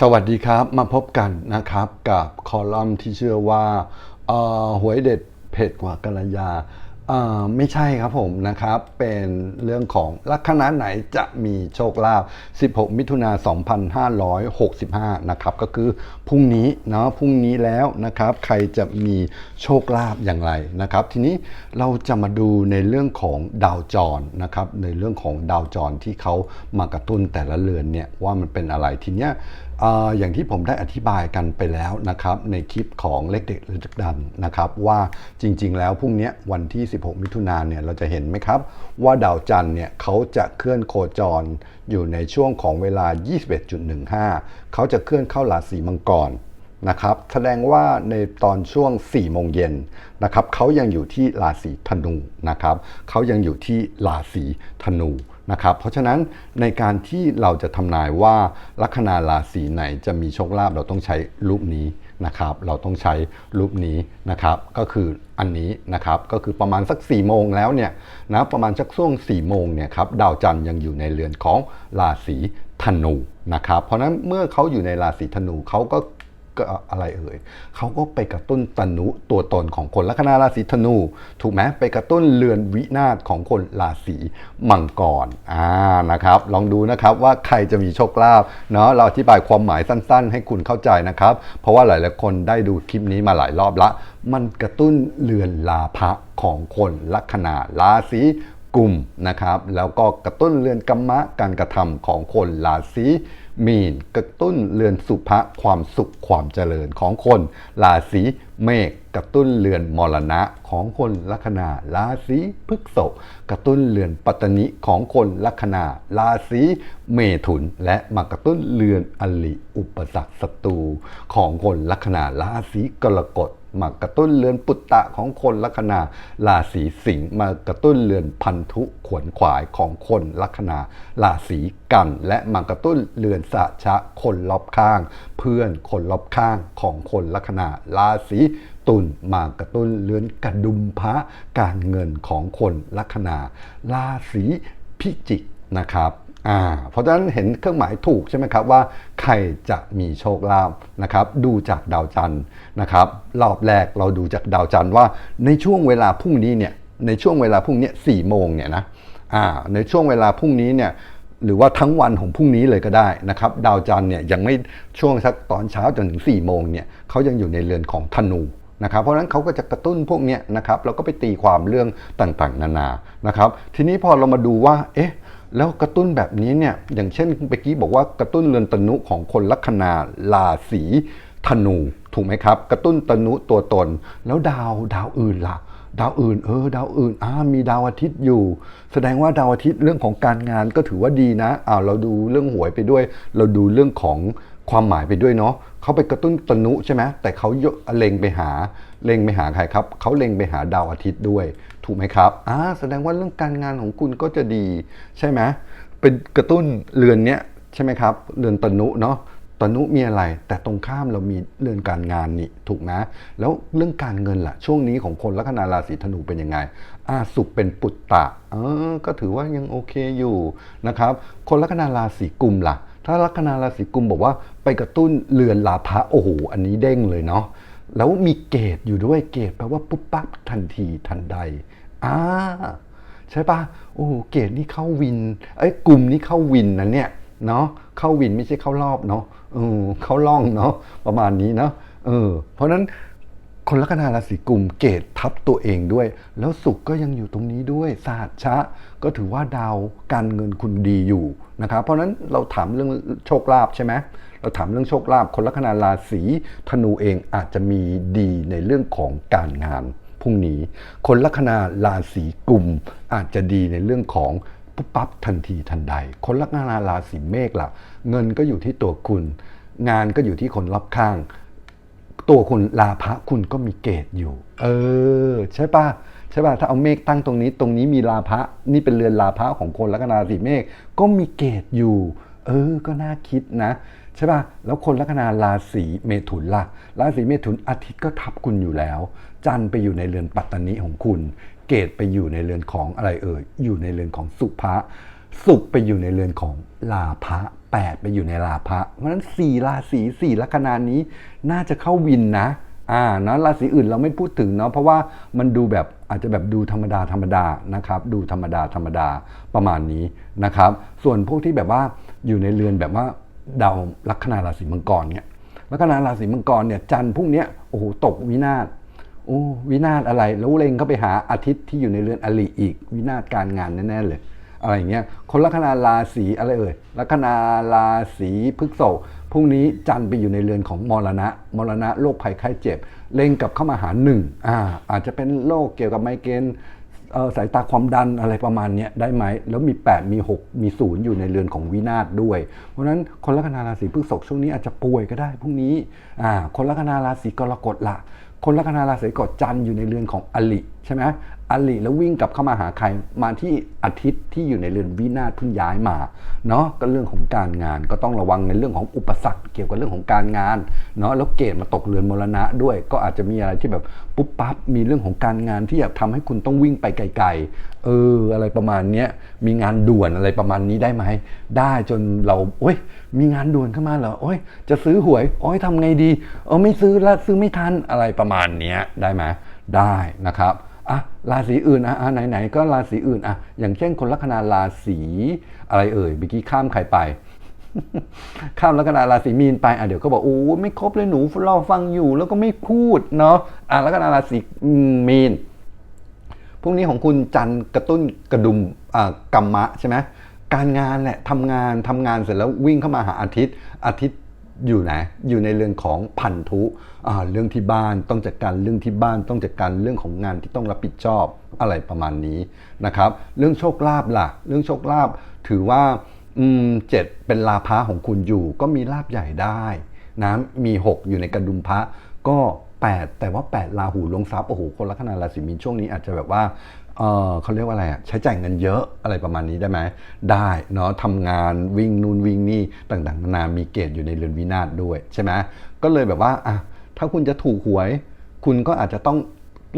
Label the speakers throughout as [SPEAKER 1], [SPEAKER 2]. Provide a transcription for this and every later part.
[SPEAKER 1] สวัสดีครับมาพบกันนะครับกับคอลัมน์ที่เชื่อว่าหวยเด็ดเผ็ดกว่ากัลยาไม่ใช่ครับผมนะครับ เป็นเรื่องของลัคนาไหนจะมีโชคลาภ 16 มิถุนา 2565 นะครับ ก็คือพรุ่งนี้เนาะพรุ่งนี้แล้วนะครับ ใครจะมีโชคลาภอย่างไรนะครับ ทีนี้เราจะมาดูในเรื่องของดาวจรนะครับ ในเรื่องของดาวจรที่เขามากระตุ้นแต่ละเรือนเนี่ยว่ามันเป็นอะไรทีเนี้ย อย่างที่ผมได้อธิบายกันไปแล้วนะครับในคลิปของเลขเด็กหรือจักดันนะครับว่าจริงๆ แล้วพรุ่งนี้วันที่ 16 มิถุนายนเนี่ยเราจะเห็นไหมครับ ว่าดาวจันทร์เนี่ยเขาจะเคลื่อนโคจรอยู่ในช่วงของเวลา 21.15 เขาจะเคลื่อนเข้าราศีมังกรนะครับแสดงว่าในตอนช่วง 4 โมงเย็นนะครับเขายังอยู่ที่ราศีธนูนะครับเขายังอยู่ที่ราศีธนู นะครับเพราะฉะนั้นในการที่เราจะทำนายว่าลัคนาราศีไหนจะมีโชคลาภเราต้องใช้รูปนี้นะครับเราต้องใช้รูปนี้นะครับก็คืออันนี้นะครับก็คือประมาณสัก4โมงแล้วเนี่ยนะประมาณสักช่วง4โมงเนี่ยครับดาวจันทร์ยังอยู่ในเรือนของราศีธนูนะครับเพราะฉะนั้นเมื่อเขาอยู่ในราศีธนูเขาก็ ก็อะไรเอ่ยเขาก็ไปกระตุ้นตนุตัวตนของคนลัคนาราศีธนู ถูกไหมไปกระตุ้นเรือนวินาศของคนราศีมังกรอ่านะครับ ลองดูนะครับว่าใครจะมีโชคลาภเนาะเราอธิบายความหมายสั้น ๆ ให้คุณเข้าใจนะครับ เพราะว่าหลายๆคนได้ดูคลิปนี้มาหลายรอบละ มันกระตุ้นเรือนลาภะของคนลัคนาราศี กลุ่มนะครับ แล้วก็กระตุ้นเรือนกรรมะการกระทำของคนราศีมีน กระตุ้นเรือนสุภะความสุขความเจริญของคนราศีเมษกระตุ้นเรือนมรณะของคนลัคนาราศีพฤษภกระตุ้นเรือนปัตตนิของคนลัคนาราศีเมถุน และมากระตุ้นเรือนอลิอุปสรรคศัตรูของคนลัคนาราศีกรกฎ มากระตุ้นเรือนปุตตะของคนลัคนาราศีสิงห์มากระตุ้นเรือนพันธุขวนขวายของคนลัคนาราศีกัน และมากระตุ้นเรือนสะชะคนรอบข้าง เพื่อนคนรอบข้างของคนลัคนาราศีตุลมากระตุ้นเรือนกระดุมพระการเงินของคนลัคนาราศีพิจิกนะครับ อ่าเพราะฉะนั้นเห็นเครื่องหมายถูกใช่ไหมครับว่าใครจะมีโชคลาภนะครับดูจากดาวจันทร์นะครับรอบแรกเราดูจากดาวจันทร์ว่าในช่วงเวลาพรุ่งนี้เนี่ยในช่วงเวลาพรุ่งนี้สี่โมงเนี่ยนะอ่าในช่วงเวลาพรุ่งนี้เนี่ยหรือว่าทั้งวันของพรุ่งนี้เลยก็ได้นะครับดาวจันทร์เนี่ยยังไม่ช่วงสักตอนเช้าจนถึง4ี่โมงเนี่ยเขายังอยู่ในเรือนของธนูนะครับเพราะฉะนั้นเขาก็จะกระตุ้นพวกเนี้ยนะครับเราก็ไปตีความเรื่องต่างๆ นานานะครับทีนี้พอเรามาดูว่าเอ๊ะ แล้วกระตุ้นแบบนี้เนี่ยอย่างเช่นเมื่อกี้บอกว่ากระตุ้นเรือนตนุของคนลัคนาราศีธนูถูกไหมครับ กระตุ้นตนุตัวตน แล้วดาวดาวอื่นล่ะ ดาวอื่นเออดาวอื่นอ่ามีดาวอาทิตย์อยู่ แสดงว่าดาวอาทิตย์เรื่องของการงานก็ถือว่าดีนะอ้าวเราดูเรื่องหวยไปด้วย เราดูเรื่องของความหมายไปด้วยเนาะเขาไปกระตุ้นตนุใช่ไหมแต่เขาเล็งไปหาเล็งไปหาใครครับเขาเล็งไปหาดาวอาทิตย์ด้วย ถูกไหมครับอ่าแสดงว่าเรื่องการงานของคุณก็จะดีใช่ไหมเป็นกระตุ้นเรือนเนี้ยใช่ไหมครับ เรือนตนุเนาะตนุมีอะไร แต่ตรงข้ามเรามีเรื่องการงานนี่ถูกไหมแล้วเรื่องการเงินล่ะ ช่วงนี้ของคนลัคนาราศีธนูเป็นยังไงอาสุขเป็นปุตตะเออก็ถือว่ายังโอเคอยู่นะครับ คนลัคนาราศีกุมล่ะ ถ้าลัคนาราศีกุมบอกว่าไปกระตุ้นเรือนลาภะโอ้โหอันนี้เด้งเลยเนาะแล้วมีเกตอยู่ด้วยเกตแปลว่าปุ๊บปั๊บทันทีทันใด อ่าใช่ปะโอ้เกรดนี่เข้าวินเอ้ยกลุ่มนี่เข้าวินนะเนี่ยเนาะเข้าวินไม่ใช่เข้ารอบเนาะเออเข้าล่องเนาะประมาณนี้เนาะเออ เพราะนั้นคนลัคนาราศีกุมเกตทับตัวเองด้วย แล้วสุขก็ยังอยู่ตรงนี้ด้วยศาสตร์ชะ ก็ถือว่าดาวการเงินคุณดีอยู่นะครับเพราะฉะนั้นเราถามเรื่องโชคลาภใช่ไหมเราถามเรื่องโชคลาภคนลัคนาราศีธนูเองอาจจะมีดีในเรื่องของการงาน พรุ่งนี้ คนลัคนาราศีกุมอาจจะดีในเรื่องของปุ๊บปั๊บทันทีทันใด คนลัคนาราศีเมษล่ะ เงินก็อยู่ที่ตัวคุณ งานก็อยู่ที่คนรอบข้าง ตัวคุณลาภะคุณก็มีเกตอยู่ เออ ใช่ปะใช่ปะถ้าเอาเมฆตั้งตรงนี้ ตรงนี้มีลาภะนี่เป็นเรือนลาภะของคนลัคนาราศีเมษก็มีเกตอยู่ เออ ก็น่าคิดนะใช่ป่ะ แล้วคนลัคนาราศีเมถุนล่ะ ราศีเมถุนอาทิตย์ก็ทับคุณอยู่แล้ว จันไปอยู่ในเรือนปัตตานิของคุณ เกตไปอยู่ในเรือนของอะไรเอ่ย อยู่ในเรือนของสุภะสุขไปอยู่ในเรือนของลาภะ8ไปอยู่ในราพะเพราะฉะนั้น4ราศี4ลัคนานี้น่าจะเข้าวินนะอ่าเนาะราศีอื่นเราไม่พูดถึงเนาะเพราะว่ามันดูแบบอาจจะแบบดูธรรมดาธรรมดานะครับ ดูธรรมดาธรรมดาประมาณนี้นะครับ ส่วนพวกที่แบบว่าอยู่ในเรือนแบบว่าดาวลัคนาราศีมังกรเนี่ยลัคนาราศีมังกรเนี่ยจันทร์พวกเนี้โอ้โหตกวินาศ โอ้วินาศอะไรแล้วเล็งเข้าไปหาอาทิตย์ที่อยู่ในเรือนอลิอีก วินาศการงานแน่ๆเลย อะไรอย่างเงี้ยคนลัคนาราศีอะไรเอ่ยลัคนาราศีพฤกษภพรุ่งนี้จันทร์ไปอยู่ในเรือนของมรณะ มรณะโรคภัยไข้เจ็บ เล็งกับเข้ามาหาหนึ่งอ่าอาจจะเป็นโรคเกี่ยวกับไมเกรนสายตาความดันอะไรประมาณนี้ได้ไหม แล้วมี 8 มี 6 มีศูนย์อยู่ในเรือนของวินาศด้วย เพราะฉะนั้นคนลัคนาราศีพฤษภช่วงนี้อาจจะป่วยก็ได้พรุ่งนี้อ่าคนลัคนาราศีกรกฎละ คนลัคนาราศีกดจันอยู่ในเรือนของอลิ ใช่ไหมอลิแล้ววิ่งกลับเข้ามาหาใครมาที่อาทิตย์ที่อยู่ในเรือนวินาศเพิ่งย้ายมาเนาะก็เรื่องของการงานก็ต้องระวังในเรื่องของอุปสรรคเกี่ยวกับเรื่องของการงานเนาะแล้วเกณฑ์มาตกเรือนมรณะด้วย ก็อาจจะมีอะไรที่แบบปุ๊บปั๊บมีเรื่องของการงานที่อยากทำให้คุณต้องวิ่งไปไกลๆเอออะไรประมาณนี้มีงานด่วนอะไรประมาณนี้ได้ไหมได้จนเราโอ้ยมีงานด่วนเข้ามาเหรอโอ้ยจะซื้อหวยโอ้ยทำไงดีเออไม่ซื้อล้วซื้อไม่ทันอะไรประมาณนี้ได้ไหมได้นะครับ ราศีอื่นอะไหนๆก็ราศีอื่นอะอย่างเช่นคนลัคนาราศีอะไรเอ่ยเมื่อกี้ข้ามใครไป ข้ามลัคนาราศีมีนไปอะเดี๋ยวก็บอกโอ้ไม่ครบเลยหนูรอฟังอยู่แล้วก็ไม่พูดเนาะอะลัคนาราศีมีนพรุ่งนี้ของคุณจันทร์กระตุ้นกระดุมอ่ากรรมะใช่ไหมการงานแหละทำงานทำงานเสร็จแล้ววิ่งเข้ามาหาอาทิตย์อาทิตย์ อยู่ไหนอยู่ในเรื่องของพันธุเรื่องที่บ้านต้องจัดการเรื่องที่บ้านต้องจัดการเรื่องของงานที่ต้องรับผิดชอบอะไรประมาณนี้นะครับ เรื่องโชคลาภล่ะ เรื่องโชคลาภถือว่าเจ็ดเป็นลาภะของคุณอยู่ ก็มีลาภใหญ่ได้นะมี 6 อยู่ในกระดุมพระก็ 8 แต่ว่า 8 ลาหูลงทรัพย์โอ้โหคนลัคนาราศีมีนช่วงนี้อาจจะแบบว่า เออเขาเรียกว่าอะไรอะใช้จ่ายเงินเยอะอะไรประมาณนี้ได้ไหมได้เนาะทำงานวิ่งนู่นวิ่งนี่ต่างๆนานามีเกณฑ์อยู่ในเรือนวินาศด้วยใช่ไหมก็เลยแบบว่าอะถ้าคุณจะถูกหวย คุณก็อาจจะต้อง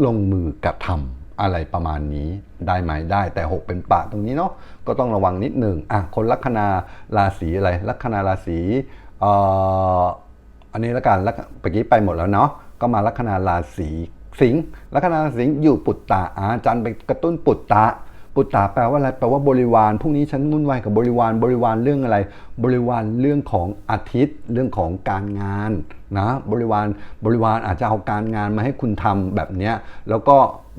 [SPEAKER 1] ลงมือกระทำอะไรประมาณนี้ได้ไหมได้แต่ 6 เป็นปะตรงนี้เนาะก็ต้องระวังนิดหนึ่งอะคนลัคนาราศีอะไรลัคนาราศีเอ่ออันนี้ละกันล้วเมื่อกี้ไปหมดแล้วเนาะก็มาลัคนาราศี สิงห์ลัคนาสิงห์อยู่ปุตตะอาจันทร์ไปกระตุ้นปุตตะ ปุตตะแปลว่าอะไรแปลว่าบริวารพรุ่งนี้ฉันมุ่นวายกับบริวารบริวารเรื่องอะไร บริวารเรื่องของอาทิตย์ เรื่องของการงาน นะบริวารบริวารอาจจะเอาการงานมาให้คุณทำแบบนี้แล้วก็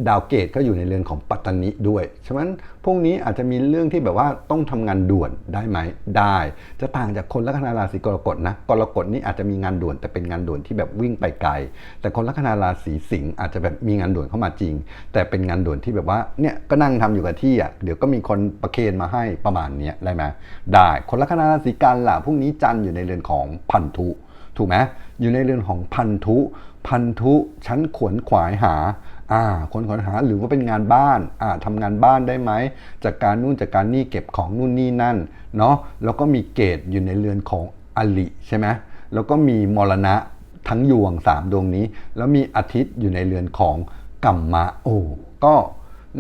[SPEAKER 1] ดาวเกตก็อยู่ในเรือนของปัตตานิด้วยฉะนั้นพวกนี้อาจจะมีเรื่องที่แบบว่าต้องทำงานด่วนได้ไหมได้ จะต่างจากคนลัคนาราศีกรกฎนะกรกฎนี่อาจจะมีงานด่วนแต่เป็นงานด่วนที่แบบวิ่งไปไกล แต่คนลัคนาราศีสิงห์อาจจะแบบมีงานด่วนเข้ามาจริง แต่เป็นงานด่วนที่แบบว่าเนี่ยก็นั่งทำอยู่กับที่อะเดี๋ยวก็มีคนประเคนมาให้ประมาณนี้ได้ไหมได้ คนลัคนาราศีกันล่ะพรุ่งนี้จันอยู่ในเรือนของพันธุ ถูกไหมอยู่ในเรือนของพันธุ พันธุชั้นขวนขวายหาอ่าคนขวนหาหรือว่าเป็นงานบ้านอ่าทำงานบ้านได้ไหมจากการนู่นจากการนี่เก็บของนู่นนี่นั่นเนาะแล้วก็มีเกตอยู่ในเรือนของอลิใช่ไหมแล้วก็มีมรณะทั้งยวงสามดวงนี้ แล้วมีอาทิตย์อยู่ในเรือนของกัมมะโอก็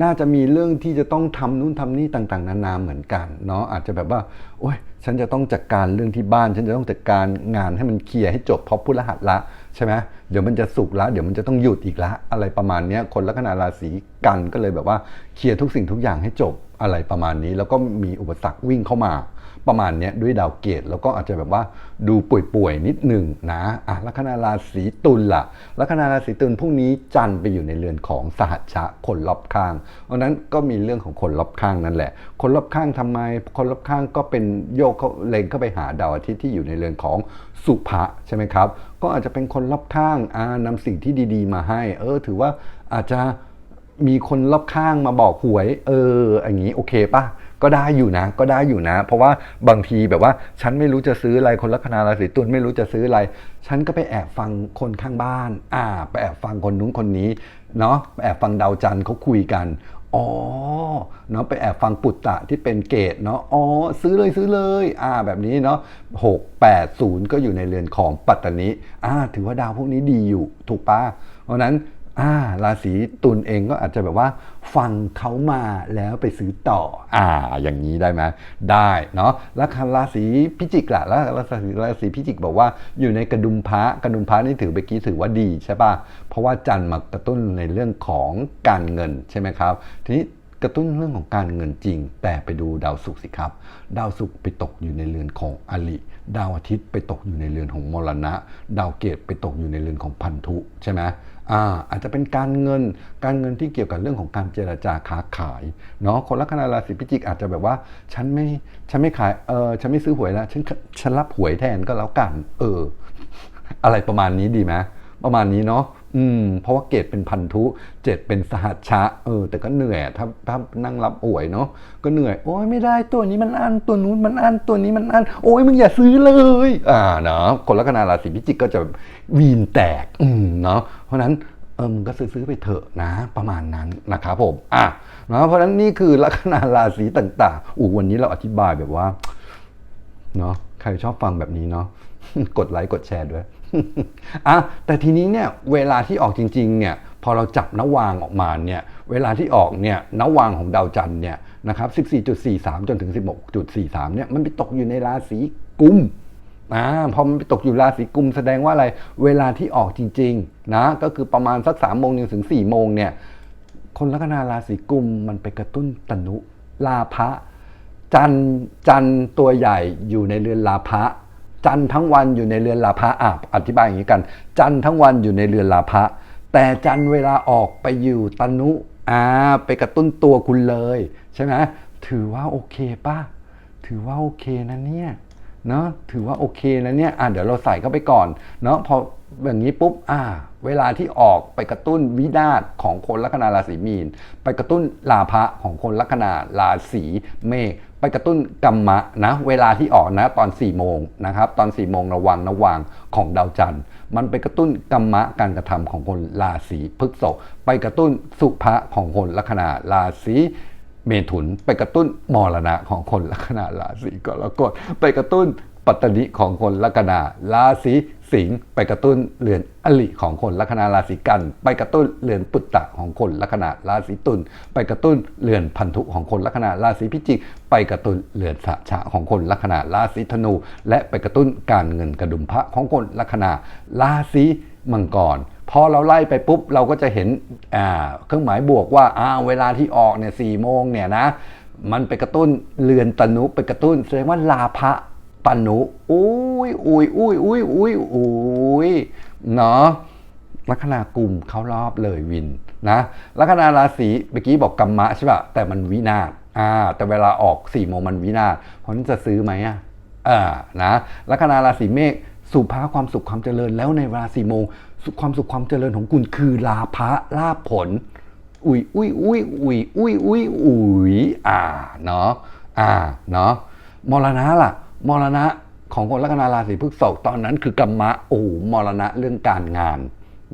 [SPEAKER 1] น่าจะมีเรื่องที่จะต้องทำนู่นทำนี่ต่างๆ นานาเหมือนกันเนาะอาจจะแบบว่าโอ้ย ฉันจะต้องจัดการเรื่องที่บ้าน ฉันจะต้องจัดการงานให้มันเคลียร์ให้จบเพราะพุธรหัสละใช่ไหมเดี๋ยวมันจะสุกร์ละเดี๋ยวมันจะต้องหยุดอีกละอะไรประมาณนี้คนลัคนาราศีกันก็เลยแบบว่าเคลียร์ทุกสิ่งทุกอย่างให้จบอะไรประมาณนี้ แล้วก็มีอุปสรรควิ่งเข้ามา ประมาณเนี้ยด้วยดาวเกตแล้วก็อาจจะแบบว่าดูป่วยๆนิดหนึ่งนะอะลัคนาราศีตุลล่ะลัคนาราศีตุลพรุ่งนี้จันทร์ไปอยู่ในเรือนของสหัชชะคนรอบข้างเพราะนั้นก็มีเรื่องของคนรอบข้างนั่นแหละ คนรอบข้างทำไม คนรอบข้างก็เป็นโยกเขาเล็งเข้าไปหาดาวอาทิตย์ที่อยู่ในเรือนของสุภะใช่ไหมครับ ก็อาจจะเป็นคนรอบข้างอ่านำสิ่งที่ดีๆ มาให้ เออ ถือว่าอาจจะมีคนรอบข้างมาบอกหวย เอออย่างนี้โอเคปะ ก็ได้อยู่นะ ก็ได้อยู่นะ เพราะว่าบางทีแบบว่าฉันไม่รู้จะซื้ออะไรคนลัคนาราศีตุลไม่รู้จะซื้ออะไร ฉันก็ไปแอบฟังคนข้างบ้าน อ่า ไปแอบฟังคนนู้นคนนี้เนาะไปแอบฟังดาวจันทร์เขาคุยกันอ๋อเนาะไปแอบฟังปุตตะที่เป็นเกตเนาะอ๋อซื้อเลยซื้อเลย อ่า แบบนี้เนาะหกแปดศูนย์ก็อยู่ในเรือนของปัตตานิอ่า ถือว่าดาวพวกนี้ดีอยู่ถูกปะเพราะฉะนั้น อ่าราศีตุลเองก็อาจจะแบบว่า ฟังเขามาแล้วไปซื้อต่อ อ่า อย่างนี้ได้ไหมได้เนาะแล้วราศีพิจิกล่ะแล้วราศีราศีพิจิกบอกว่าอยู่ในกระดุมพระกระดุมพระนี่ถือเมื่อกี้ถือว่าดีใช่ป่ะเพราะว่าจันทร์มากระตุ้นในเรื่องของการเงินใช่ไหมครับทีนี้ กระตุ้นเรื่องของการเงินจริง แต่ไปดูดาวศุกร์สิครับ ดาวศุกร์ไปตกอยู่ในเรือนของอลิ ดาวอาทิตย์ไปตกอยู่ในเรือนของมรณะ ดาวเกตไปตกอยู่ในเรือนของพันธุใช่ไหมอ่าอาจจะเป็นการเงินการเงินที่เกี่ยวกับเรื่องของการเจรจาค้าขายเนาะคนลัคนาราศีพิจิกอาจจะแบบว่าฉันไม่ฉันไม่ขายเออฉันไม่ซื้อหวยแล้วฉันฉันรับหวยแทนก็แล้วกัน เออ อะไรประมาณนี้ดีไหมประมาณนี้เนาะ อืมเพราะว่าเกรดเป็นพันธุเจ็ดเป็นสหัชชะเออ แต่ก็เหนื่อยถ้าถ้านั่งรับหวยเนาะก็เหนื่อย โอ้ยไม่ได้ตัวนี้มันอันตัวนู้นมันอันตัวนี้มันอันโอ้ยมึงอย่าซื้อเลย อ่าเนาะคนลัคนาราศีพิจิกก็จะวีนแตก อืมเนาะเพราะนั้นเออมึงก็ซื้อไปเถอะนะประมาณนั้นนะครับผมอะเนาะเพราะฉะนั้นนี่คือลัคนาราศีต่าง ๆอู้วันนี้เราอธิบายแบบว่าเนาะใครชอบฟังแบบนี้เนาะกดไลค์กดแชร์ด้วย อะแต่ทีนี้เนี่ยเวลาที่ออกจริงๆเนี่ยพอเราจับนวางออกมาเนี่ยเวลาที่ออกเนี่ยนวางของดาวจันทร์เนี่ยนะครับ14.43 จนถึง 16.43เนี่ยมันไปตกอยู่ในราศีกุมอ่าพอมันไปตกอยู่ราศีกุมแสดงว่าอะไรเวลาที่ออกจริงๆนะก็คือประมาณสัก3โมงถึง4โมงเนี่ยคนลัคนาราศีกุมมันไปกระตุ้นตนุลาภะจันจันตัวใหญ่อยู่ในเรือนลาภะ จันทั้งวันอยู่ในเรือนลาภะอะอธิบายอย่างนี้กัน จันทั้งวันอยู่ในเรือนลาภะแต่จันเวลาออกไปอยู่ตนุอ่าไปกระตุ้นตัวคุณเลยใช่ไหมถือว่าโอเคป่ะถือว่าโอเคนะเนี่ยเนาะถือว่าโอเคนะเนี่ยอะเดี๋ยวเราใส่เข้าไปก่อนเนาะพออย่างนี้ปุ๊บอ่า เวลาที่ออกไปกระตุ้นวินาศของคนลัคนาราศีมีน ไปกระตุ้นลาภะของคนลัคนาราศีเมษ ไปกระตุ้นกรรมะนะเวลาที่ออกนะตอน4ี่โมงนะครับตอน4ี่โมงระวังระวังของดาวจันทร์ มันไปกระตุ้นกรรมะการกระทำของคนราศีพฤษภไปกระตุ้นสุภะของคนลัคนาราศีเมถุน ไปกระตุ้นมรณะของคนลัคนาราศีกรกฎไปกระตุ้นปัตตนิของคนลัคนาราศี สิงห์ไปกระตุ้นเรือนอลิของคนลัคนาราศีกัน ไปกระตุ้นเรือนปุตตะของคนลัคนาราศีตุลไปกระตุ้นเรือนพันธุของคนลัคนาราศีพิจิก ไปกระตุ้นเรือนสะชะของคนลัคนาราศีธนู และไปกระตุ้นการเงินกระดุมพระของคนลัคนาราศีมังกรพอเราไล่ไปปุ๊บเราก็จะเห็นเครื่องหมายบวกว่าเวลาที่ออกเนี่ยสี่โมงเนี่ยนะมันไปกระตุ้นเรือนตนุไปกระตุ้นแสดงว่าลาภะ ปนุอุ้ยอุ้ยอุ้ยอุ้ยอุ้ยอุ้ยเนาะลัคนากลุ่มเข้ารอบเลยวินนะลัคนาราศีเมื่อกี้บอกกรรมะใช่ป่ะแต่มันวินาศอ่าแต่เวลาออก4ี่โมงมันวินาศเพราะนั้นจะซื้อไหมอะอ่านะลัคนาราศีเมษสุภาความสุขความเจริญแล้วในเวลาสี่โมงสุขความสุขความเจริญของคุณคือลาภะลาภผล อุ้ยอุ้ยอุ้ยอุ้ยอุ้ยอุ้ยอุ้ยอ่าเนาะอ่าเนาะมรณะล่ะ มรณะของคนลัคนาราศีพฤษภตอนนั้นคือกรรมะโอ้โมรณะเรื่องการงาน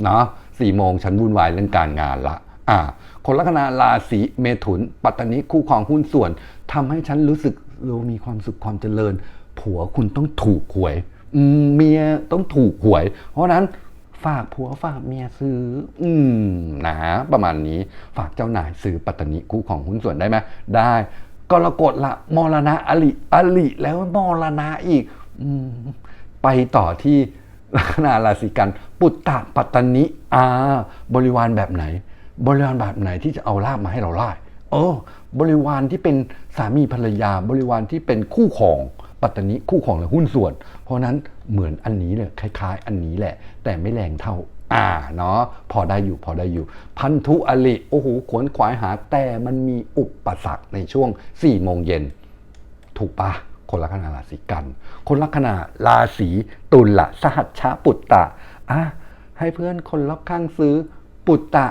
[SPEAKER 1] เนาะสี่โมงฉันวุ่นวายเรื่องการงานละอ่าคนลัคนาราศีเมถุน ปัตตานิคู่ครองหุ้นส่วนทำให้ฉันรู้สึกเรามีความสุขความเจริญ ผัวคุณต้องถูกหวยเมียต้องถูกหวย เพราะฉะนั้นฝากผัวฝากเมียซื้อ อืมนะประมาณนี้ฝากเจ้านายซื้อปัตตานีคู่ของหุ้นส่วนได้ไหมได้ กรกฎละมรณะอลิอลิแล้วมรณะอีกอไปต่อที่ลัคนาราศีกัน ปุตตะปัตตนิอ่าบริวารแบบไหน บริวารแบบไหนที่จะเอาลาบมาให้เราไล่เออบริวารที่เป็นสามีภรรยา บริวารที่เป็นคู่ของปัตตนิคู่ของและหุ้นส่วน เพราะนั้นเหมือนอันนี้เลยคล้าย ๆ อันนี้แหละ แต่ไม่แรงเท่า อ่าเนาะพอได้อยู่พอได้อยู่ พันธุอลิโอ้โหขวนขวายหาแต่มันมีอุปสรรคในช่วง4ี่โมงเย็นถูกปะคนลัคนาราศีกัน คนลัคนาราศีตุลละสหัชชะปุตตะอะให้เพื่อนคนรอบข้างซื้อปุตตะ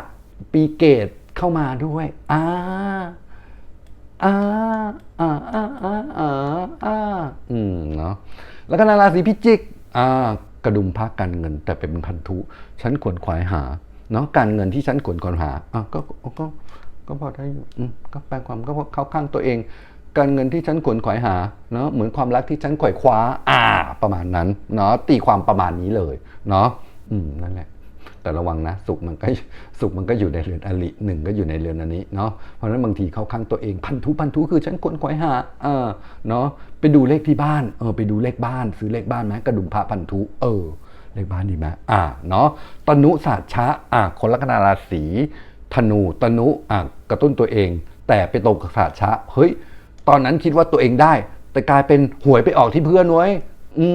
[SPEAKER 1] ปีเกตเข้ามาด้วยอ่าอ่าอ่าอ่าอ่าอ่าอ่าอืมเนาะลัคนาราศีพิจิกอ่า กระดุมพักการเงิน แต่เป็นพันธุฉันขวนขวายหาเนาะการเงินที่ฉันขวนขวายหาอะก็ก็ก็พอได้อยู่อืมก็แปลความก็เข้าข้างตัวเอง การเงินที่ฉันขวนขวายหาเนาะเหมือนความรักที่ฉันขวายคว้า อ่า ประมาณนั้นเนาะตีความประมาณนี้เลยเนาะอืมนั่นแหละ แต่ระวังนะสุขมันก็สุขมันก็อยู่ในเรือนอริหนึ่งก็อยู่ในเรือนอันนี้เนาะเพราะฉะนั้นบางทีเข้าข้างตัวเองพันธุพันธุคือฉันคนควายหาเออเนาะไปดูเลขที่บ้านเออไปดูเลขบ้าน ซื้อเลขบ้านไหมกระดุมพระพันธุเออ เลขบ้านดีไหมอ่าเนาะตนุศาสชะอ่าคนลัคนาราศีธนูตนุอ่ากระตุ้นตัวเอง แต่ไปตรงกับศาสชะเฮ้ยตอนนั้นคิดว่าตัวเองได้ แต่กลายเป็นหวยไปออกที่เพื่อนไว้อื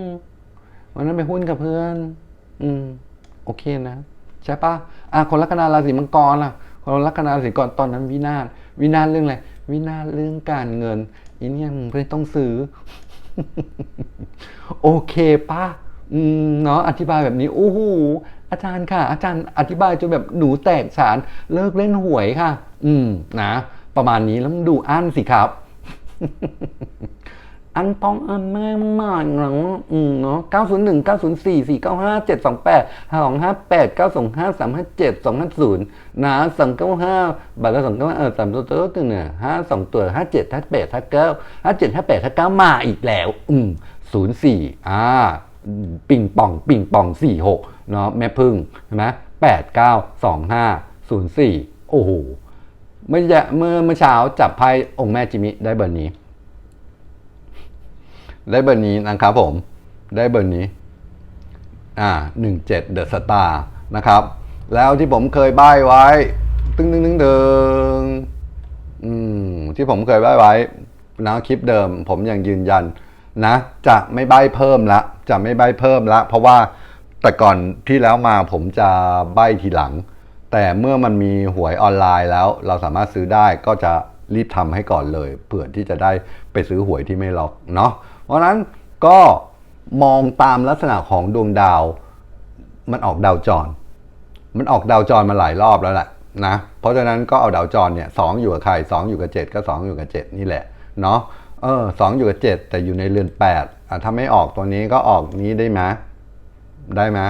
[SPEAKER 1] มวันนั้นไปหุ้นกับเพื่อน อืม อเคนะ ใช่ปะอะคนลัคนาราศีมังกรล่ะ คนลัคนาราศีมังกรตอนนั้นวินาศวินาศเรื่องอะไรวินาศเรื่องการเงินอีเนี่ยมึงไม่ต้องซื้อ โอเคปะอืมเนาะอธิบายแบบนี้โอ้โหอาจารย์ค่ะ อาจารย์อธิบายจนแบบหนูแตกฉานเลิกเล่นหวยค่ะ อืมนะ ประมาณนี้แล้วดูอั้นสิครับ อันปองอันแม่มากหลังอืมเนาะ901 904 495 728 258 925 357 250นะ295บาทละ295เออ3ตัวตัวตัวเนี่ย5 2ตัว57 58 59 57 58 59มาอีกแล้ว อืม04อ่าปิงปอง ปิงปอง46เนาะแม่พึ่งใช่ไหม89 25 04โอ้โหเมื่อจะเมื่อเมื่อเช้าจับไพ่องค์แม่จิมิได้เบอร์นี้ ได้เบอร์นี้นะครับผม ได้เบอร์นี้ อ่าหนึ่งเจ็ดเดอะสตาร์นะครับ แล้วที่ผมเคยใบ้ไว้ ตึ้งตึ้งตึ้งเดิงอืมที่ผมเคยใบ้ไว้นะคลิปเดิม ผมยังยืนยันนะ จะไม่ใบ้เพิ่มละ จะไม่ใบ้เพิ่มละ เพราะว่าแต่ก่อนที่แล้วมาผมจะใบ้ทีหลัง แต่เมื่อมันมีหวยออนไลน์แล้ว เราสามารถซื้อได้ก็จะรีบทำให้ก่อนเลย เผื่อที่จะได้ไปซื้อหวยที่ไม่ล็อกเนาะ เพราะนั้นก็มองตามลักษณะของดวงดาว มันออกดาวจร มันออกดาวจรมาหลายรอบแล้วแหละนะ เพราะฉะนั้นก็เอาดาวจรเนี่ยสองอยู่กับใครสองอยู่กับเจ็ดก็สองอยู่กับเจ็ดนี่แหละเนาะเออสองอยู่กับเจ็ดแต่อยู่ในเรือนแปดอะถ้าไม่ออกตัวนี้ก็ออกนี้ได้ไหมได้ไหม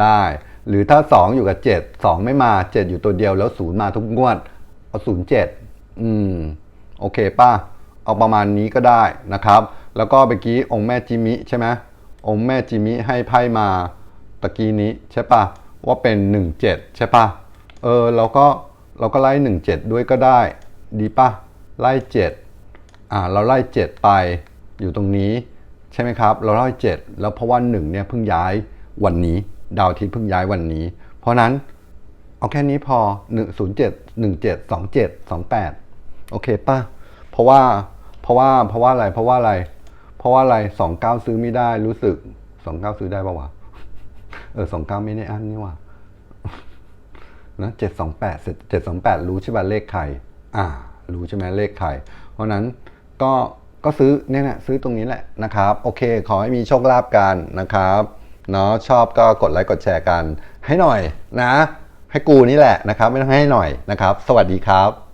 [SPEAKER 1] ได้ หรือถ้าสองอยู่กับเจ็ดสองไม่มาเจ็ดอยู่ตัวเดียวแล้วศูนย์มาทุกงวดเอาศูนย์เจ็ดอืมโอเคป่ะเอาประมาณนี้ก็ได้นะครับ แล้วก็เมื่อกี้องค์แม่จิมิใช่ไหมองค์แม่จิมิให้ไพ่มาตะกี้นี้ใช่ปะว่าเป็น 17 ใช่ปะเออเราก็เราก็ไล่ 17 ด้วยก็ได้ ดีป่ะไล่ 7 อ่าเราไล่ 7 ไปอยู่ตรงนี้ใช่ไหมครับ เราไล่ 7 แล้วเพราะว่า1เนี่ยเพิ่งย้ายวันนี้ดาวอาทิตย์เพิ่งย้ายวันนี้ เพราะนั้นเอาแค่นี้พอ 1 0 7 1 7 2 7 2 8 โอเคป่ะ เพราะว่า เพราะว่า เพราะว่าอะไร เพราะว่าอะไร เพราะว่าอะไร29ซื้อไม่ได้รู้สึก29ซื้อได้ปะวะ เออ29ไม่ได้อันนี่ว่ะนะ728 728รู้ใช่ป่ะเลขใครอ่า รู้ใช่ไหมเลขใครเพราะนั้นก็ก็ซื้อเนี่ยนะซื้อตรงนี้แหละนะครับ โอเค ขอให้มีโชคลาภกันนะครับเนาะชอบก็กดไลค์กดแชร์กัน ให้หน่อยนะ ให้กูนี่แหละนะครับ ไม่ต้องให้หน่อยนะครับ สวัสดีครับ